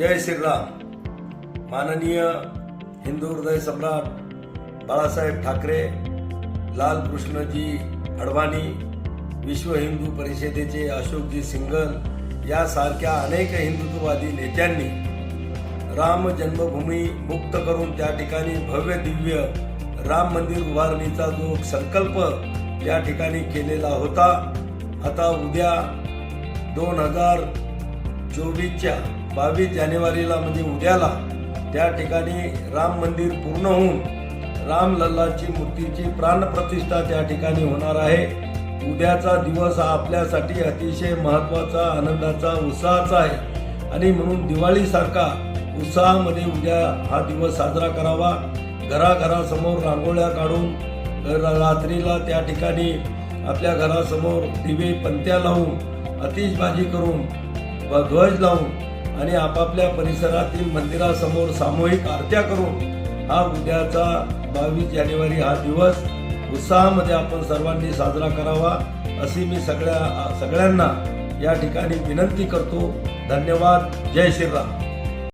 जय श्रीराम. माननीय हिंदू हृदय सम्राट बाळासाहेब ठाकरे लाल कृष्णजी अडवाणी विश्व हिंदू परिषदेचे अशोकजी सिंगल यासारख्या अनेक हिंदुत्ववादी नेत्यांनी राम जन्मभूमी मुक्त करून त्या ठिकाणी भव्य दिव्य राम मंदिर उभारणीचा जो संकल्प या ठिकाणी केलेला होता आता उद्या दोन हजार चोवीसच्या बावीस जानेवारीला म्हणजे उद्याला त्या ठिकाणी राम मंदिर पूर्ण होऊन राम लल्लाची मूर्तीची प्राणप्रतिष्ठा त्या ठिकाणी होणार आहे. उद्याचा दिवस हा आपल्यासाठी अतिशय महत्त्वाचा आनंदाचा उत्साहाचा आहे. आणि म्हणून दिवाळीसारखा उत्साहामध्ये उद्या हा दिवस साजरा करावा. घराघरासमोर रांगोळ्या काढून रात्रीला त्या ठिकाणी आपल्या घरासमोर दिवे पंत्या लावून आतिषबाजी करून ध्वज लावून आणि आपापल्या परिसरातील मंदिरासमोर सामूहिक आरत्या करून हा उद्याचा बावीस जानेवारी हा दिवस उत्साहामध्ये आपण सर्वांनी साजरा करावा अशी मी सगळ्या सगळ्यांना या ठिकाणी विनंती करतो. धन्यवाद. जय श्रीराम.